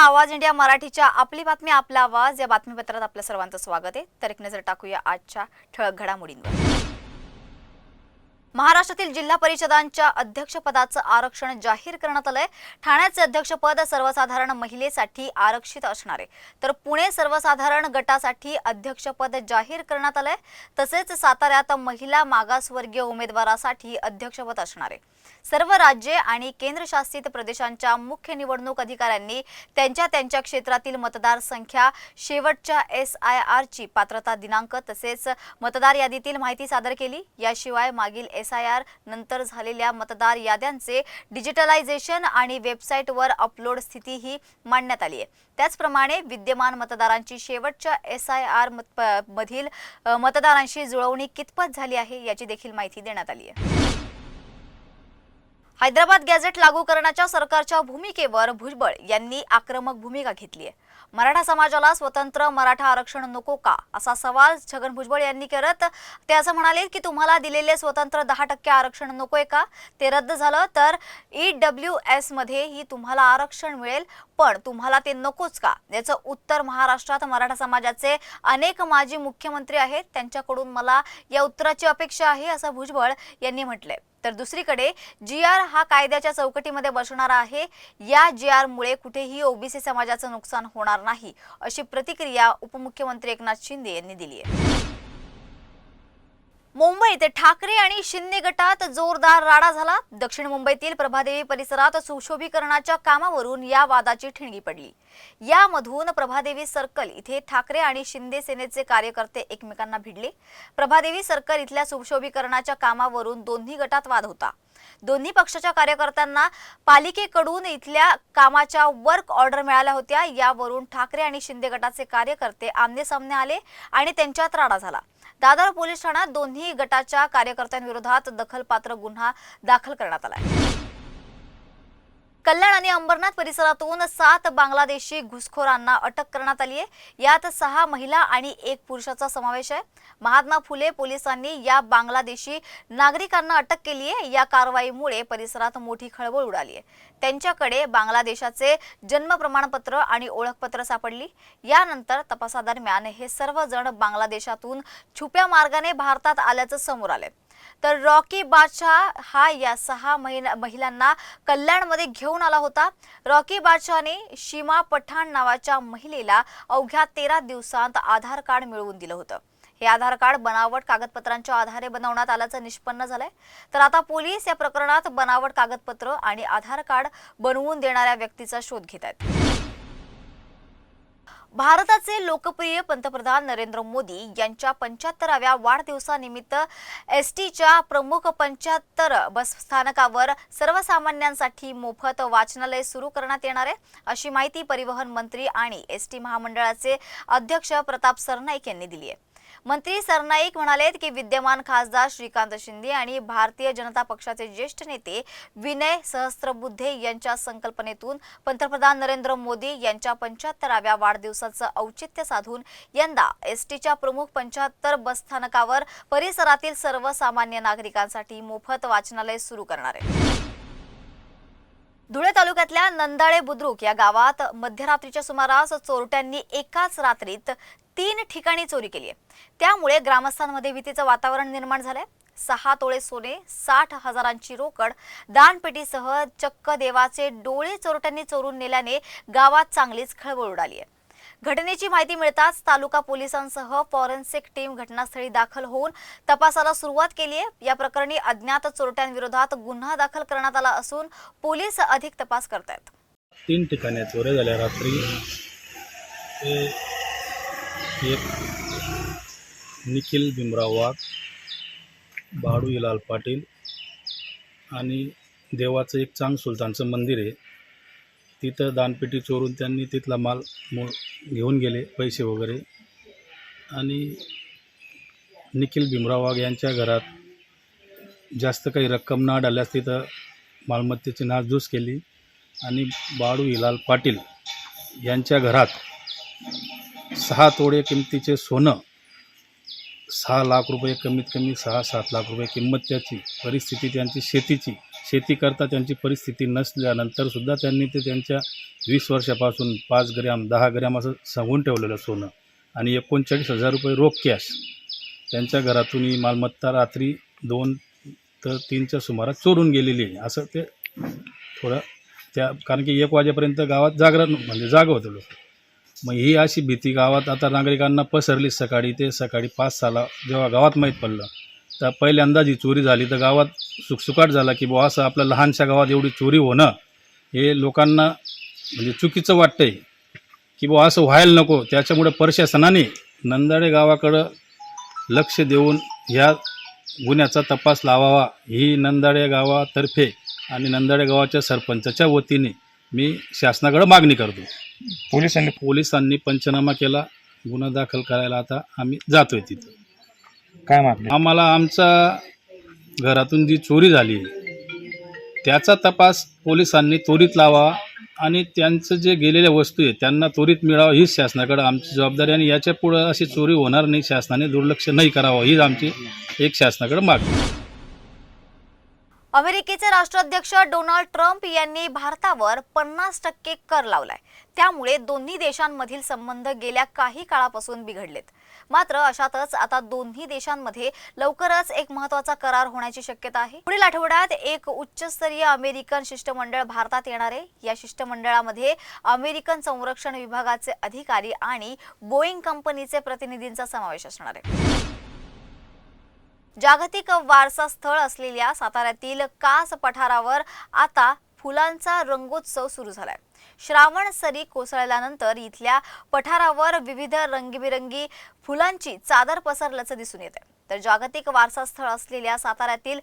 आवाज इंडिया मराठीच्या आपली बातमी आपला आवाज या बातमीपत्रात आपल्या सर्वांचं स्वागत आहे. तर एक नजर टाकूया आजच्या ठळक घडामोडींवर. महाराष्ट्रातील जिल्हा परिषदांच्या अध्यक्षपदाचं आरक्षण जाहीर करण्यात आलंय. ठाण्याचे अध्यक्षपद सर्वसाधारण महिलेसाठी आरक्षित असणार. आहे तर पुणे सर्वसाधारण गटासाठी अध्यक्षपद जाहीर करण्यात आलंय. तसेच साताऱ्यात महिला मागासवर्गीय उमेदवारासाठी अध्यक्षपद असणार. आहे सर्व राज्ये आणि केंद्रशासित प्रदेशांच्या मुख्य निवडणूक अधिकाऱ्यांनी त्यांच्या त्यांच्या क्षेत्रातील मतदारसंख्या शेवटच्या एस आय आरची पात्रता दिनांक तसेच मतदार यादीतील माहिती सादर केली. याशिवाय मागील एस आय आर नंतर झालेल्या मतदार याद्यांचे डिजिटलायझेशन आणि वेबसाईटवर अपलोड स्थितीही मांडण्यात आली आहे. त्याचप्रमाणे विद्यमान मतदारांची शेवटच्या एस आय आर मधील मतदारांशी जुळवणी कितपत झाली आहे याची देखील माहिती देण्यात आली आहे. हैदराबाद गॅझेट लागू करण्याच्या सरकारच्या भूमिकेवर भुजबळ यांनी आक्रमक भूमिका घेतली आहे. मराठा समाजाला स्वतंत्र मराठा आरक्षण नको का? असा सवाल छगन भुजबळ यांनी करत ते असं म्हणाले की तुम्हाला दिलेले स्वतंत्र दहा टक्के आरक्षण नकोय का? ते रद्द झालं तर ई डब्ल्यू एस मध्येही तुम्हाला आरक्षण मिळेल पण तुम्हाला ते नकोच का? याचं उत्तर महाराष्ट्रात मराठा समाजाचे अनेक माजी मुख्यमंत्री आहेत त्यांच्याकडून मला या उत्तराची अपेक्षा आहे असं भुजबळ यांनी म्हटलंय. तर दुसरीकडे जी आर हा कायद्याच्या चौकटीमध्ये बसणार आहे. या जी आर मुळे कुठेही ओबीसी समाजाचं नुकसान होणार नाही अशी प्रतिक्रिया उपमुख्यमंत्री एकनाथ शिंदे यांनी दिली आहे. मुंबईत ठाकरे आणि शिंदे गटात जोरदार राडा झाला. दक्षिण मुंबईतील प्रभादेवी परिसरात सुशोभीकरणाच्या कामावरून या वादाची ठिणगी पडली. यामधून प्रभादेवी सर्कल इथे ठाकरे आणि शिंदे सेनेचे कार्यकर्ते एकमेकांना भिडले. प्रभादेवी सर्कल इथल्या सुशोभीकरणाच्या कामावरून दोन्ही गटात वाद होता. दोन्ही पक्षाच्या कार्यकर्त्यांना पालिकेकडून इथल्या कामाच्या वर्क ऑर्डर मिळाल्या होत्या. यावरून ठाकरे आणि शिंदे गटाचे कार्यकर्ते आमने सामने आले आणि त्यांच्यात राडा झाला. दादर पोलीस ठाण्यात दोन्ही गटाच्या कार्यकर्त्यांविरोधात दखलपात्र गुन्हा दाखल करण्यात आला कल्याण आणि अंबरनाथ परिसरातून सात बांगलादेशी घुसखोरांना अटक करण्यात आली आहे. यात सहा महिला आणि एक पुरुषाचा समावेश आहे. महात्मा फुले पोलिसांनी या बांगलादेशी नागरिकांना अटक केली आहे. या कारवाईमुळे परिसरात मोठी खळबळ उडाली आहे. त्यांच्याकडे बांगलादेशाचे जन्म प्रमाणपत्र आणि ओळखपत्र सापडली. यानंतर तपासादरम्यान हे सर्वजण बांगलादेशातून छुप्या मार्गाने भारतात आल्याचं समोर आलंय. तर रॉकी बादशाह हा या सहा महिला महिलांना कल्याणमध्ये घेऊन आला होता. रॉकी बादशाहने शीमा पठाण नावाच्या महिलेला अवघ्या तेरा दिवसांत आधार कार्ड मिळवून दिलं होतं. हे आधार कार्ड बनावट कागदपत्रांच्या आधारे बनवण्यात आल्याचं निष्पन्न झालंय. तर आता पोलीस या प्रकरणात बनावट कागदपत्र आणि आधार कार्ड बनवून देणाऱ्या व्यक्तीचा शोध घेत आहेत. भारताचे लोकप्रिय पंतप्रधान नरेंद्र मोदी यांच्या पंच्याहत्तराव्या वाढदिवसानिमित्त एस टीच्या प्रमुख पंच्याहत्तर बस स्थानकावर सर्वसामान्यांसाठी मोफत वाचनालय सुरू करण्यात येणार आहे. अशी माहिती परिवहन मंत्री आणि एस टी महामंडळाचे अध्यक्ष प्रताप सरनाईक यांनी दिली आहे. मंत्री सरनाईक म्हणालेत की विद्यमान खासदार श्रीकांत शिंदे आणि भारतीय जनता पक्षाचे ज्येष्ठ नेते विनय सहस्त्रबुद्धे यांच्या संकल्पनेतून पंतप्रधान नरेंद्र मोदी यांच्या पंच्याहत्तराव्या वाढदिवसाचं औचित्य साधून यंदा एसटीच्या प्रमुख पंच्याहत्तर बसस्थानकावर परिसरातील सर्वसामान्य नागरिकांसाठी मोफत वाचनालय सुरू करणार आहे. धुळे तालुक्यातल्या नंदाळे बुद्रुक या गावात मध्यरात्रीच्या सुमारास चोरट्यांनी एकाच रात्रीत तीन ठिकाणी चोरी केली आहे. त्यामुळे ग्रामस्थांमध्ये भीतीचं वातावरण निर्माण झालंय. सहा तोळे सोने साठ हजारांची रोकड दानपेटीसह चक्क देवाचे डोळे चोरट्यांनी चोरून नेल्याने गावात चांगलीच खळबळ उडाली आहे. घटनेची माहिती मिळताच तालुका पोलिसांसह फॉरेन्सिक टीम घटनास्थळी दाखल होऊन तपासाला सुरुवात केली आहे. या प्रकरणी अज्ञात चोरट्यांविरोधात गुन्हा दाखल करण्यात आला असून पोलीस अधिक तपास करत आहेत तीन ठिकाणी चोऱ्या झाल्या रात्री. एक निखिल भीमराव वाघ बाळू पाटील आणि देवाचं एक चांग सुलतानचं मंदिर आहे. तिथं दानपेटी चोरून त्यांनी तिथला माल मो घेऊन गेले पैसे वगैरे. आणि निखिल भीमराव वाघ यांच्या घरात जास्त काही रक्कम न आढळल्यास तिथं मालमत्तेची नासधूस केली आणि बाळू हिलाल पाटील यांच्या घरात सहा तोडे किमतीचे सोनं सहा लाख रुपये कमीत कमी सहा सात लाख रुपये किंमत त्याची परिस्थिती त्यांची शेतीची. शेती करता त्यांची परिस्थिती नसल्यानंतर सुद्धा त्यांनी ते त्यांच्या वीस वर्षापासून पाच ग्रॅम दहा ग्रॅम असं सांगून ठेवलेलं सोनं आणि एकोणचाळीस हजार रुपये रोख कॅश. त्यांच्या घरातून ही मालमत्ता रात्री दोन तर तीनच्या सुमारास चोरून गेलेली आहे. असं ते थोडं त्या कारण की एक वाजेपर्यंत गावात जागरण म्हणजे जागं होतं लोक. मग ही अशी भीती गावात आता नागरिकांना पसरली सकाळी ते सकाळी पाच साला जेव्हा गावात माहीत पडलं तर पहिल्यांदाच ही चोरी झाली. तर गावात सुकसुकाट झाला की बुवा असं आपल्या लहानशा गावात एवढी चोरी होणं हे लोकांना म्हणजे चुकीचं वाटतं आहे की बुवा असं व्हायला नको. त्याच्यामुळे प्रशासनाने नंदाडे गावाकडं लक्ष देऊन ह्या गुन्ह्याचा तपास लावावा. ही नंदाडे गावातर्फे आणि नंदाडे गावाच्या सरपंचाच्या वतीने मी शासनाकडे मागणी करतो. पोलिसांनी पोलिसांनी पंचनामा केला. गुन्हा दाखल करायला आता आम्ही जातोय तिथं. काय मागणी? आम्हाला आमचा घरातून जी चोरी झाली त्याचा तपास पोलिसांनी त्वरित लावा आणि त्यांचं जे गेलेल्या वस्तू आहे त्यांना त्वरित मिळावं हीच शासनाकडे आमची जबाबदारी आणि याच्या पुढं अशी चोरी होणार नाही शासनाने दुर्लक्ष नाही करावं हीच आमची एक शासनाकडे मागणी अमेरिकेचे राष्ट्राध्यक्ष डोनाल्ड ट्रम्प यांनी भारतावर पन्नास टक्के कर लावलाय. त्यामुळे दोन्ही देशांमधील संबंध गेल्या काही काळापासून बिघडलेत. मात्र अशातच आता दोन्ही देशांमध्ये लवकरच एक महत्त्वाचा करार होण्याची शक्यता आहे. पुढील आठवड्यात एक उच्चस्तरीय अमेरिकन शिष्टमंडळ भारतात येणार आहे. या शिष्टमंडळामध्ये अमेरिकन संरक्षण विभागाचे अधिकारी आणि बोईंग कंपनीचे प्रतिनिधींचा समावेश असणार आहे. जागतिक वारसा स्थळ असलेल्या साताऱ्यातील कास पठारावर आता फुलांचा रंगोत्सव सुरू झालाय. श्रावण सरी कोसळल्यानंतर इथल्या पठारावर विविध रंगीबिरंगी फुलांची चादर पसरल्याचं दिसून येते तर जागतिक वारसा स्थळ असलेल्या साताऱ्यातील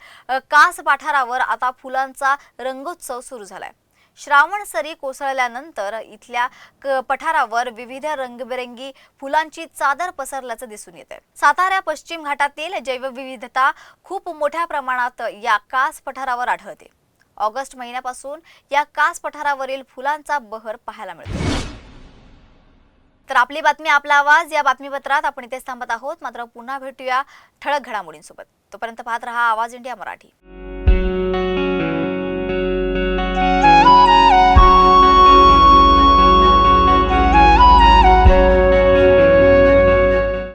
कास पठारावर आता फुलांचा रंगोत्सव सुरू झालाय. श्रावण सरी कोसळल्यानंतर इथल्या पठारावर विविध रंगबिरंगी फुलांची चादर पसरल्याचं दिसून येते सातारा पश्चिम घाटातील जैवविविधता खूप मोठ्या प्रमाणात या कास पठारावर आढळते. ऑगस्ट महिन्यापासून या कास पठारावरील फुलांचा बहर पाहायला मिळतो. तर आपली बातमी आपला आवाज या बातमीपत्रात आपण इथेच थांबत आहोत. मात्र पुन्हा भेटूया ठळक घडामोडींसोबत. तोपर्यंत पाहत रहा आवाज इंडिया मराठी.